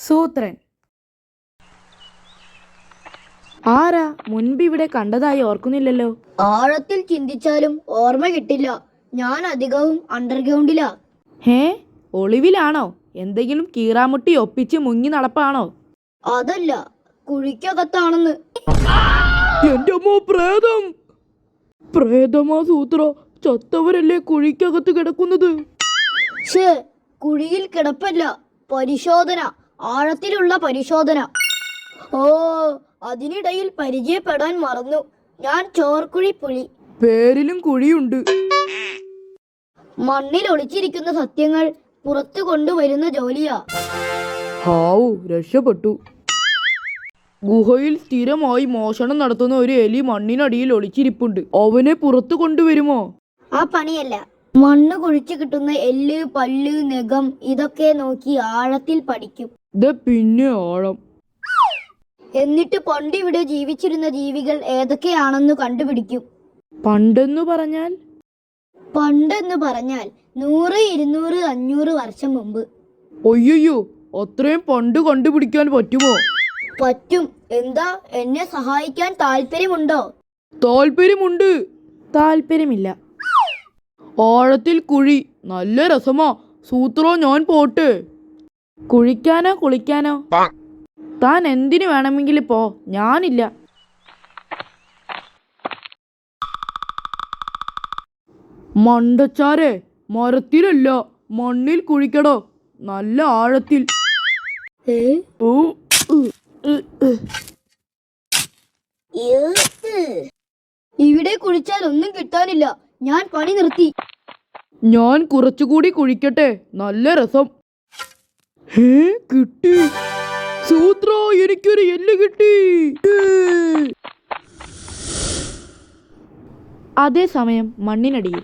ദത്തപുത്രൻ ആരാ മുൻപ് ഇവിടെ കണ്ടതായി ഓർക്കുന്നില്ലല്ലോ? ആഴത്തിൽ ചിന്തിച്ചാലും ഓർമ്മ കിട്ടില്ല. ഞാൻ അധികവും അണ്ടർഗ്രൗണ്ടിലാ ഹേ ഒളിവിലാണോ? എന്തെങ്കിലും കീറാമുട്ടി ഒപ്പിച്ച് മുങ്ങി നടപ്പാണോ? അതല്ല കുഴിക്കകത്താണെന്ന്. എന്റെ അമ്മ പ്രേതം! പ്രേതമാ സൂത്ര ചത്തവരല്ലേ കുഴിക്കകത്ത് കിടക്കുന്നത്? ഷേ കുഴിയിൽ കിടപ്പല്ല പരിശോധന. ആഴത്തിലുള്ള പരിശോധന. ഓ അതിനിടയിൽ പരിചയപ്പെടാൻ മറന്നു. ഞാൻ ചോർക്കുഴി പുലി പേരിലും കുഴിയുണ്ട്. മണ്ണിൽ ഒളിച്ചിരിക്കുന്ന സത്യങ്ങൾ പുറത്തു കൊണ്ടുവരുന്ന ജോലിയാ. ഹാവു രക്ഷപ്പെട്ടു. ഗുഹയിൽ സ്ഥിരമായി മോഷണം നടത്തുന്ന ഒരു എലി മണ്ണിനടിയിൽ ഒളിച്ചിരിപ്പുണ്ട്. അവനെ പുറത്തു കൊണ്ടുവരുമോ? ആ പണിയല്ല. മണ്ണ് കുഴിച്ചു കിട്ടുന്ന എല്ല് പല്ല് നഖം ഇതൊക്കെ നോക്കി ആഴത്തിൽ പഠിക്കും. ഇത് പിന്നെ ഓളം എന്നിട്ട് പണ്ടിവിടെ ജീവിച്ചിരുന്ന ജീവികൾ ഏതൊക്കെയാണെന്ന് കണ്ടുപിടിക്കും. പണ്ടെന്നു പറഞ്ഞാൽ? പണ്ടെന്ന് പറഞ്ഞാൽ നൂറ് ഇരുന്നൂറ് അഞ്ഞൂറ് വർഷം മുമ്പ്. ഒയ്യോ അത്രയും പണ്ട് കണ്ടുപിടിക്കാൻ പറ്റുമോ? പറ്റും. എന്താ? എന്നെ സഹായിക്കാൻ താല്പര്യമുണ്ടോ? താല്പര്യമുണ്ട്. താല്പര്യമില്ല. ആഴത്തിൽ കുഴി. നല്ല രസമാ. സൂത്രോ ഞാൻ പോട്ടെ. കുഴിക്കാനോ കുളിക്കാനോ? താൻ എന്തിനു വേണമെങ്കിൽ പോ. ഞാനില്ല. മണ്ടച്ചാരെ മരത്തിലല്ല. മണ്ണിൽ കുഴിക്കടോ. നല്ല ആഴത്തിൽ. ഇവിടെ കുഴിച്ചാൽ ഒന്നും കിട്ടാനില്ല. ഞാൻ പണി നിർത്തി. ഞാൻ കുറച്ചുകൂടി കുഴിക്കട്ടെ. നല്ല രസം. ഹേ കിട്ടി സൂത്ര എനിക്കൊരു എല്ല് കിട്ടി. അതേസമയം മണ്ണിനടിയിൽ